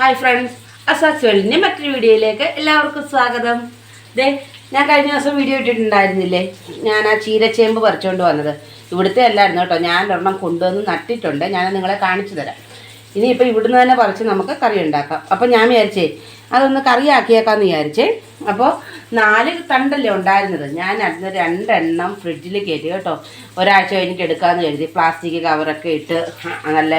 Hi friends Asas വേൾഡിന്റെ മറ്റൊരു വീഡിയോയിലേക്ക് എല്ലാവർക്കും സ്വാഗതം. ദേ ഞാൻ കഴിഞ്ഞ ദിവസം വീഡിയോ ഇട്ടിട്ടുണ്ടായിരുന്നില്ലേ? ഞാൻ ആ ചീരച്ചേമ്പ് പറിച്ചുകൊണ്ട് വന്നത്. ഇവിടുത്തെ അല്ലായിരുന്നു കേട്ടോ. ഞാൻ ഒരെണ്ണം കൊണ്ടുവന്ന് നട്ടിട്ടുണ്ട്. ഞാൻ നിങ്ങളെ കാണിച്ചു തരാം. ഇനിയിപ്പോൾ ഇവിടുന്ന് തന്നെ പറിച്ച് നമുക്ക് കറി ഉണ്ടാക്കാം. അപ്പോൾ ഞാൻ വിചാരിച്ചേ അതൊന്ന് കറിയാക്കിയേക്കാമെന്ന് വിചാരിച്ചേ. അപ്പോൾ നാല് തണ്ടല്ലേ ഉണ്ടായിരുന്നത്. ഞാൻ അതിന് രണ്ടെണ്ണം ഫ്രിഡ്ജിൽ കയറ്റി കേട്ടോ. ഒരാഴ്ച കഴിഞ്ഞിട്ട് എടുക്കാമെന്ന് കരുതി. പ്ലാസ്റ്റിക് കവറൊക്കെ ഇട്ട് നല്ല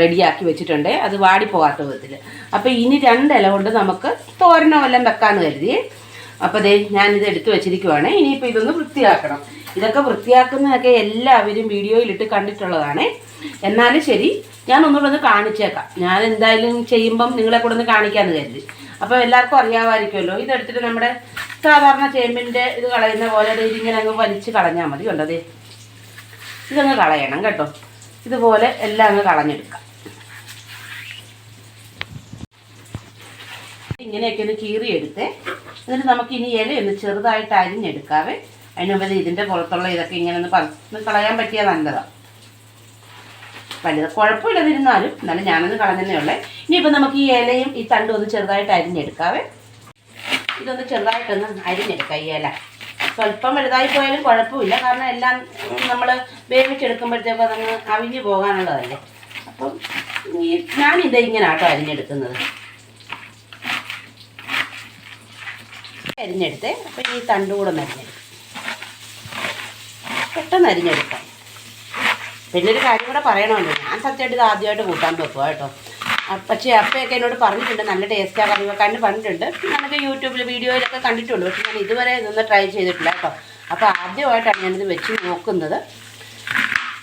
റെഡിയാക്കി വെച്ചിട്ടുണ്ട്. അത് വാടിപ്പോകാത്ത വിധത്തിൽ അപ്പോൾ ഇനി രണ്ടില കൊണ്ട് നമുക്ക് തോരനോ വല്ലതും വെക്കാമെന്ന് കരുതി. അപ്പോൾ ദേ ഞാനിത് എടുത്ത് വെച്ചിരിക്കുവാണ്. ഇനിയിപ്പോൾ ഇതൊന്ന് വൃത്തിയാക്കണം. ഇതൊക്കെ വൃത്തിയാക്കുന്നതൊക്കെ എല്ലാവരും വീഡിയോയിലിട്ട് കണ്ടിട്ടുള്ളതാണ്. എന്നാലും ശരി ഞാൻ ഒന്നുകൂടെ ഒന്ന് കാണിച്ചേക്കാം. ഞാൻ എന്തായാലും ചെയ്യുമ്പം നിങ്ങളെ കൂടെ ഒന്ന് കാണിക്കാമെന്ന് കരുതി. അപ്പോൾ എല്ലാവർക്കും അറിയാമായിരിക്കുമല്ലോ ഇതെടുത്തിട്ട് നമ്മുടെ സാധാരണ ചേമ്പിന്റെ ഇത് കളയുന്ന പോലെ ഇതിങ്ങനെ അങ്ങ് വലിച്ച് കളഞ്ഞാൽ മതി കണ്ടോ ദേ. ഇതങ്ങ് കളയണം കേട്ടോ. ഇതുപോലെ എല്ലാം അങ്ങ് കളഞ്ഞെടുക്കാം. ഇങ്ങനെയൊക്കെ ഒന്ന് കീറിയെടുത്ത്. എന്നിട്ട് നമുക്ക് ഇനി ഇല ഒന്ന് ചെറുതായിട്ട് അരിഞ്ഞെടുക്കാവേ. അതിന് മുമ്പ് ഇതിന്റെ പുറത്തുള്ള ഇതൊക്കെ ഇങ്ങനെ ഒന്ന് പറിച്ച് കളയാൻ പറ്റിയാൽ നല്ലതാണ് വലുത് കുഴപ്പമില്ലാതിരുന്നാലും എന്നാലും ഞാനൊന്ന് കളഞ്ഞതേ ഉള്ളേ. ഇനിയിപ്പോൾ നമുക്ക് ഈ ഇലയും ഈ തണ്ടും ഒന്ന് ചെറുതായിട്ട് അരിഞ്ഞെടുക്കാവേ. ഇതൊന്ന് ചെറുതായിട്ടൊന്ന് അരിഞ്ഞെടുക്കാം ഈ ഇല. സ്വല്പം വലുതായി പോയാലും കുഴപ്പമില്ല. കാരണം എല്ലാം നമ്മൾ വേവിച്ചെടുക്കുമ്പോഴത്തേക്കും അതങ്ങ് അവിഞ്ഞു പോകാനുള്ളതല്ലേ. അപ്പം ഈ ഞാനിത് ഇങ്ങനെ ആട്ടോ അരിഞ്ഞെടുക്കുന്നത്. അരിഞ്ഞെടുത്തേ. അപ്പം ഈ തണ്ടുകൂടെ ഒന്ന് അരിഞ്ഞെടുക്കും. പെട്ടെന്ന് അരിഞ്ഞെടുക്കാം. പിന്നെ ഒരു കാര്യം കൂടെ പറയണമല്ലോ. ഞാൻ സത്യമായിട്ട് ഇത് ആദ്യമായിട്ട് കൂട്ടാൻ വെക്കുക കേട്ടോ. പക്ഷേ അപ്പയൊക്കെ എന്നോട് പറഞ്ഞിട്ടുണ്ട്. നല്ല ടേസ്റ്റാണ് കറി വെക്കാൻ പറഞ്ഞിട്ടുണ്ട്. ഞാനൊക്കെ യൂട്യൂബിൽ വീഡിയോയിലൊക്കെ കണ്ടിട്ടുണ്ട് പക്ഷെ ഞാൻ ഇതുവരെ ഇതൊന്നും ട്രൈ ചെയ്തിട്ടില്ല കേട്ടോ. അപ്പോൾ ആദ്യമായിട്ടാണ് ഞാനിത് വെച്ച് നോക്കുന്നത്.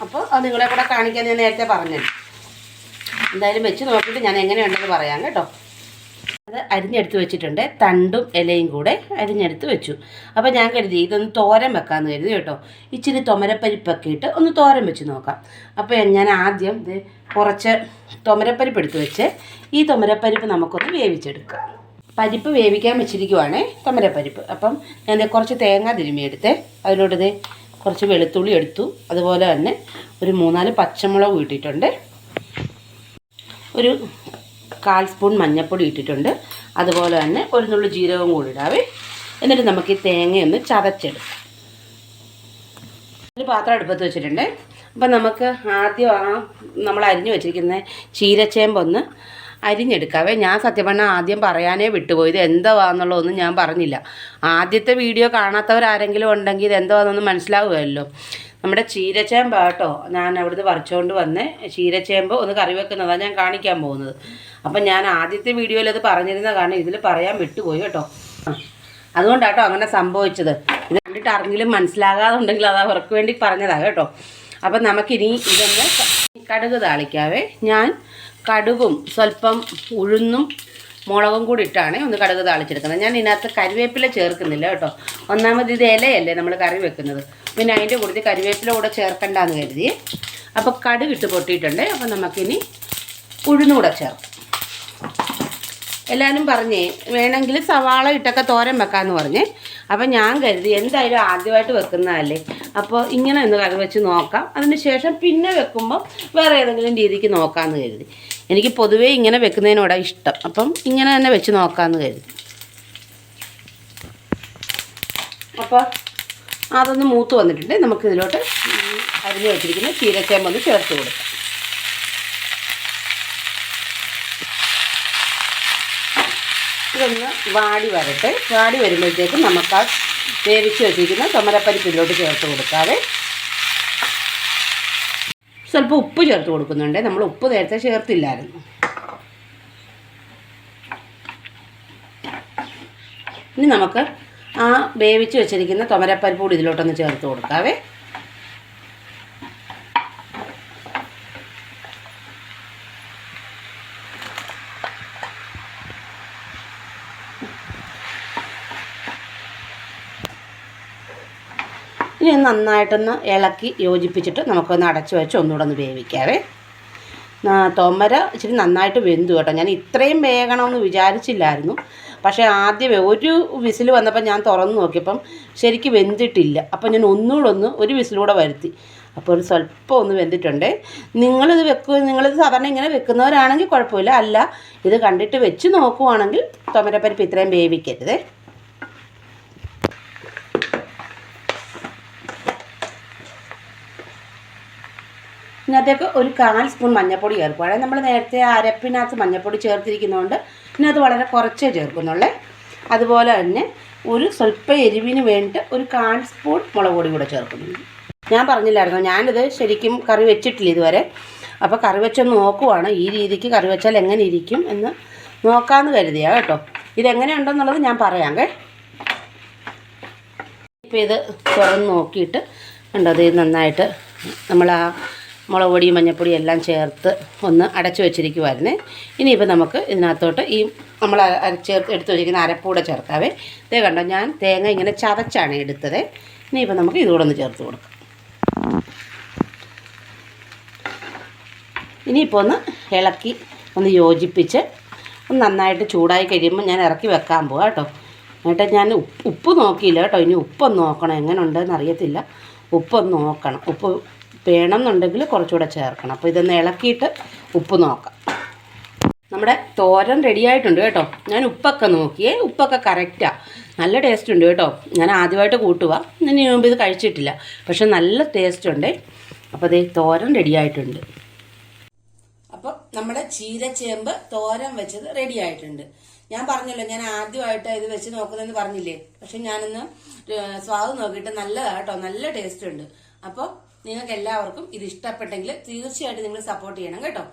അപ്പോൾ അത് നിങ്ങളെ കൂടെ കാണിക്കാൻ ഞാൻ നേരത്തെ പറഞ്ഞു എന്തായാലും വെച്ച് നോക്കിയിട്ട് ഞാൻ എങ്ങനെയുണ്ടെന്ന് പറയാം കേട്ടോ. അത് അരിഞ്ഞെടുത്ത് വെച്ചിട്ടുണ്ട്. തണ്ടും ഇലയും കൂടെ അരിഞ്ഞെടുത്ത് വെച്ചു. അപ്പോൾ ഞാൻ കരുതി ഇതൊന്ന് തോരൻ വെക്കാമെന്ന് കരുതി കേട്ടോ. ഇച്ചിരി തൊമരപ്പരിപ്പൊക്കെ ഇട്ട് ഒന്ന് തോരൻ വെച്ച് നോക്കാം. അപ്പോൾ ഞാൻ ആദ്യം ഇത് കുറച്ച് തൊമരപ്പരിപ്പ് എടുത്ത് വെച്ച് ഈ തൊമരപ്പരിപ്പ് നമുക്കൊന്ന് വേവിച്ചെടുക്കാം. പരിപ്പ് വേവിക്കാൻ വെച്ചിരിക്കുവാണേ തൊമരപ്പരിപ്പ്. അപ്പം ഞാൻ കുറച്ച് തേങ്ങ തിരുമ്മി എടുത്തേ. അതിലോട്ട് കുറച്ച് വെളുത്തുള്ളി എടുത്തു. അതുപോലെ തന്നെ ഒരു മൂന്നാൽ പച്ചമുളക് ഇട്ടിട്ടുണ്ട്. ഒരു കാൽ സ്പൂൺ മഞ്ഞൾപ്പൊടി ഇട്ടിട്ടുണ്ട്. അതുപോലെ തന്നെ ഒരു നുള്ളു ജീരകവും കൂടി ഇടാവേ. എന്നിട്ട് നമുക്ക് ഈ തേങ്ങയൊന്ന് ചതച്ചെടുക്കാം. ഒരു പാത്രം അടുപ്പത്ത് വെച്ചിട്ടുണ്ട്. അപ്പം നമുക്ക് ആദ്യം ആ നമ്മൾ അരിഞ്ഞു വെച്ചിരിക്കുന്ന ചീരച്ചേമ്പൊന്ന് അരിഞ്ഞെടുക്കാവേ. ഞാൻ സത്യം പറഞ്ഞാൽ ആദ്യം പറയാനേ വിട്ടുപോയി ഇത് എന്തുവാന്നുള്ളതൊന്നും ഞാൻ പറഞ്ഞില്ല. ആദ്യത്തെ വീഡിയോ കാണാത്തവരാരെങ്കിലും ഉണ്ടെങ്കിൽ ഇത് എന്തുവാന്നൊന്നും മനസ്സിലാവുമല്ലോ നമ്മുടെ ചീരച്ചേമ്പാട്ടോ ഞാൻ അവിടുന്ന് പറിച്ചുകൊണ്ട് വന്ന് ചീരച്ചേമ്പ് ഒന്ന് കറി വെക്കുന്നതാണ് ഞാൻ കാണിക്കാൻ പോകുന്നത്. അപ്പം ഞാൻ ആദ്യത്തെ വീഡിയോയിൽ അത് പറഞ്ഞിരുന്ന കാരണം ഇതിൽ പറയാൻ വിട്ടുപോയി കേട്ടോ. അതുകൊണ്ടാട്ടോ അങ്ങനെ സംഭവിച്ചത്. ഇത് കണ്ടിട്ട് ആർക്കെങ്കിലും മനസ്സിലാകാതെ ഉണ്ടെങ്കിൽ അത് അവർക്ക് വേണ്ടി പറഞ്ഞതാണ് കേട്ടോ. അപ്പം നമുക്കിനി ഇതൊന്ന് കടുക് താളിക്കാവേ. ഞാൻ കടുകും സ്വല്പം ഉഴുന്നും മുളകും കൂടി ഇട്ടാണ് ഒന്ന് കടുക് താളിച്ചെടുക്കുന്നത്. ഞാൻ ഇതിനകത്ത് കരിവേപ്പില ചേർക്കുന്നില്ല കേട്ടോ. ഒന്നാമത് ഇത് ഇലയല്ലേ നമ്മൾ കറി വെക്കുന്നത്. പിന്നെ അതിന്റെ കൂടുതൽ കരിവേപ്പില കൂടെ ചേർക്കണ്ടെന്ന് കരുതി. അപ്പോൾ കടുക് ഇട്ട് പൊട്ടിയിട്ടുണ്ട്. അപ്പോൾ നമുക്കിനി ഉഴുന്നുകൂടെ ചേർക്കും. എല്ലാവരും പറഞ്ഞേ വേണമെങ്കിൽ സവാള ഇട്ടൊക്കെ തോരൻ വെക്കാമെന്ന് പറഞ്ഞേ. അപ്പോൾ ഞാൻ കരുതി എന്തായാലും ആദ്യമായിട്ട് വെക്കുന്നതല്ലേ. അപ്പോൾ ഇങ്ങനെ ഒന്ന് കറി വെച്ച് നോക്കാം. അതിന് ശേഷം പിന്നെ വെക്കുമ്പോൾ വേറെ ഏതെങ്കിലും രീതിക്ക് നോക്കാമെന്ന് കരുതി. എനിക്ക് പൊതുവേ ഇങ്ങനെ വെക്കുന്നതിനോടാണ് ഇഷ്ടം. അപ്പം ഇങ്ങനെ തന്നെ വെച്ച് നോക്കാമെന്ന് കരുതി. അപ്പോൾ അതൊന്ന് മൂത്ത് വന്നിട്ടുണ്ട്. നമുക്ക് ഇതിലോട്ട് അരിഞ്ഞു വെച്ചിരിക്കുന്ന ചീരച്ചേമ്പ് ഒന്ന് ചേർത്ത് കൊടുക്കാം. ഇതൊന്ന് വാടി വരട്ടെ. വാടി വരുമ്പോഴത്തേക്കും നമുക്ക് ആ വേവിച്ച് വെച്ചിരിക്കുന്ന തൊമരപ്പരിപ്പ് ഇതിലോട്ട് ചേർത്ത് കൊടുക്കാതെ സ്വല്പം ഉപ്പ് ചേർത്ത് കൊടുക്കുന്നുണ്ട്. നമ്മൾ ഉപ്പ് നേരത്തെ ചേർത്തില്ലായിരുന്നു. ഇനി നമുക്ക് ആ വേവിച്ച് വെച്ചിരിക്കുന്ന തൊമരപ്പരിപ്പ് കൂടി ഇതിലോട്ടൊന്ന് ചേർത്ത് കൊടുക്കാവേ. ഇനി നന്നായിട്ടൊന്ന് ഇളക്കി യോജിപ്പിച്ചിട്ട് നമുക്കൊന്ന് അടച്ചു വെച്ച് ഒന്നുകൂടെ ഒന്ന് വേവിക്കാവേ. തൊമര ഇച്ചിരി നന്നായിട്ട് വെന്തു കേട്ടോ. ഞാൻ ഇത്രയും വേകണമെന്ന് വിചാരിച്ചില്ലായിരുന്നു. പക്ഷേ ആദ്യമേ ഒരു വിസിൽ വന്നപ്പോൾ ഞാൻ തുറന്നു നോക്കിയപ്പം ശരിക്കും വെന്തിട്ടില്ല. അപ്പം ഞാൻ ഒന്നുകൂടെ ഒന്ന് ഒരു വിസിലൂടെ വരുത്തി. അപ്പോൾ ഒരു സ്വല്പം ഒന്ന് വെന്തിട്ടുണ്ട്. നിങ്ങളിത് വെക്കുക നിങ്ങളിത് സാധാരണ ഇങ്ങനെ വെക്കുന്നവരാണെങ്കിൽ കുഴപ്പമില്ല. അല്ല ഇത് കണ്ടിട്ട് വെച്ച് നോക്കുവാണെങ്കിൽ തൊമരപ്പരിപ്പ് ഇത്രയും വേവിക്കരുതേ. ഇതിനകത്തേക്ക് ഒരു കാൽ സ്പൂൺ മഞ്ഞൾപ്പൊടി അതായത് നമ്മൾ നേരത്തെ അരപ്പിനകത്ത് മഞ്ഞൾപ്പൊടി ചേർത്തിരിക്കുന്നതുകൊണ്ട് ഇതിനകത്ത് വളരെ കുറച്ചേ ചേർക്കുന്നുള്ളേ. അതുപോലെ തന്നെ ഒരു സ്വല്പം എരിവിന് വേണ്ടിയിട്ട് ഒരു കാൽ സ്പൂൺ മുളക് പൊടി കൂടെ ചേർക്കുന്നുണ്ട് ഞാൻ പറഞ്ഞില്ലായിരുന്നു? ഞാനിത് ശരിക്കും കറി വെച്ചിട്ടില്ല ഇതുവരെ. അപ്പോൾ കറി വെച്ചൊന്ന് നോക്കുവാണ്. ഈ രീതിക്ക് കറി വെച്ചാൽ എങ്ങനെ ഇരിക്കും എന്ന് നോക്കാമെന്ന് കരുതിയാ കേട്ടോ. ഇതെങ്ങനെയുണ്ടെന്നുള്ളത് ഞാൻ പറയാം. കേ ഇപ്പോൾ ഇത് തുറന്ന് നോക്കിയിട്ട് ഉണ്ടോ ഇത് നന്നായിട്ട് നമ്മൾ ആ മുളക് പൊടിയും മഞ്ഞൾപ്പൊടിയും എല്ലാം ചേർത്ത് ഒന്ന് അടച്ചു വെച്ചിരിക്കുമായിരുന്നേ ഇനിയിപ്പോൾ നമുക്ക് ഇതിനകത്തോട്ട് ഈ നമ്മൾ ചേർത്ത് എടുത്ത് വെച്ചിരിക്കുന്ന അരപ്പൂടെ ചേർക്കാവേ ഇതേ കണ്ടോ ഞാൻ തേങ്ങ ഇങ്ങനെ ചതച്ചാണ് എടുത്തത്. ഇനിയിപ്പോൾ നമുക്ക് ഇതുകൂടെ ഒന്ന് ചേർത്ത് കൊടുക്കാം. ഇനിയിപ്പോൾ ഒന്ന് ഇളക്കി ഒന്ന് യോജിപ്പിച്ച് ഒന്ന് നന്നായിട്ട് ചൂടായി കഴിയുമ്പോൾ ഞാൻ ഇറക്കി വെക്കാൻ പോവാം കേട്ടോ. എന്നിട്ട് ഞാൻ ഉപ്പ് ഉപ്പ് നോക്കിയില്ല കേട്ടോ. ഇനി ഉപ്പൊന്ന് നോക്കണം. എങ്ങനെ ഉണ്ടെന്ന് അറിയത്തില്ല. ഉപ്പൊന്ന് നോക്കണം. ഉപ്പ് വേണം എന്നുണ്ടെങ്കിൽ കുറച്ചുകൂടെ ചേർക്കണം. അപ്പോൾ ഇതൊന്ന് ഇളക്കിയിട്ട് ഉപ്പ് നോക്കാം. നമ്മുടെ തോരൻ റെഡി ആയിട്ടുണ്ട് കേട്ടോ. ഞാൻ ഉപ്പൊക്കെ നോക്കിയേ ഉപ്പൊക്കെ കറക്റ്റാണ് നല്ല ടേസ്റ്റ് ഉണ്ട് കേട്ടോ. ഞാൻ ആദ്യമായിട്ട് കൂട്ടുക ഇതിന് മുമ്പ് ഇത് കഴിച്ചിട്ടില്ല. പക്ഷെ നല്ല ടേസ്റ്റ് ഉണ്ട്. അപ്പോൾ അതേ തോരൻ റെഡി ആയിട്ടുണ്ട്. അപ്പോൾ നമ്മുടെ ചീരച്ചേമ്പ് തോരൻ വെച്ചത് റെഡി ആയിട്ടുണ്ട്. ഞാൻ പറഞ്ഞല്ലോ ഞാൻ ആദ്യമായിട്ട് ഇത് വെച്ച് നോക്കുന്നതെന്ന് പറഞ്ഞില്ലേ? പക്ഷെ ഞാനിന്ന് സ്വാദ് നോക്കിയിട്ട് നല്ലതാ കേട്ടോ. നല്ല ടേസ്റ്റ് ഉണ്ട്. അപ്പോൾ നിങ്ങൾക്ക് എല്ലാവർക്കും ഇത് ഇഷ്ടപ്പെട്ടെങ്കിൽ തീർച്ചയായിട്ടും നിങ്ങൾ സപ്പോർട്ട് ചെയ്യണം കേട്ടോ.